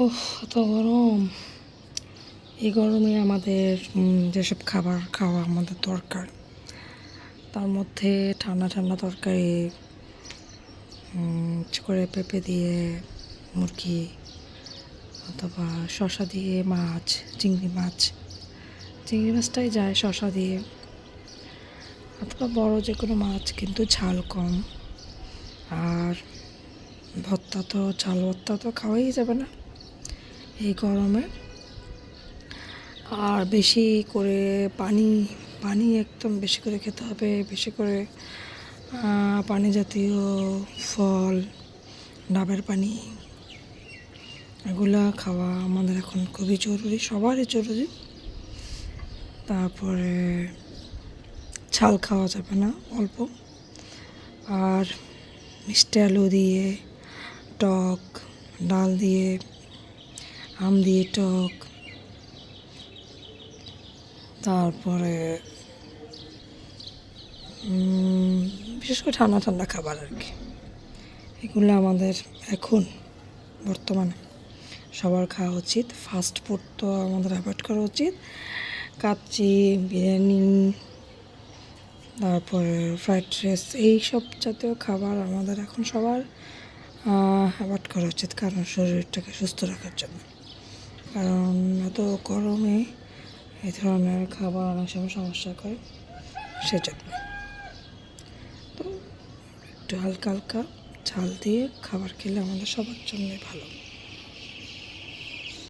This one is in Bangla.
ওহ এত গরম। এই গরমে আমাদের যেসব খাবার খাওয়া আমাদের দরকার, তার মধ্যে ঠান্ডা ঠান্ডা তরকারি করে পেঁপে দিয়ে, মুরগি, অথবা শশা দিয়ে মাছ, চিংড়ি মাছ। চিংড়ি মাছটাই যায় শশা দিয়ে। অথবা বড় যে কোনো মাছ, কিন্তু ঝাল কম। আর ভর্তা তো, ঝাল ভর্তা তো খাওয়াই যাবে না। এই গরমে। আর বেশি করে পানি পানি একদম বেশি করে খেতে হবে, বেশি করে পানি জাতীয় ফল, ডাবের পানি, এগুলা খাওয়া আমাদের এখন খুবই জরুরি, সবারই জরুরি। তারপরে ছাল খাওয়া যাবে না, অল্প। আর মিষ্টি আলু দিয়ে, টক, ডাল দিয়ে আম দিয়ে টক। তারপরে বিশেষ করে ঠান্ডা ঠান্ডা খাবার আর কি। এগুলো আমাদের এখন, বর্তমানে সবার খাওয়া উচিত। ফাস্ট ফুড তো আমাদের অ্যাভয়েড করা উচিত। কাচ্চি, বিরিয়ানি, তারপরে ফ্রাইড রাইস এইসব জাতীয় খাবার আমাদের এখন সবার অ্যাভয়েড করা উচিত। কারণ শরীরটাকে সুস্থ রাখার জন্য। কারণ এত গরমে এ ধরনের খাবার অনেক সময় সমস্যা করে, সেজন্য। তো একটু হালকা হালকা ঝাল দিয়ে খাবার খেলে আমাদের সবার জন্যই ভালো।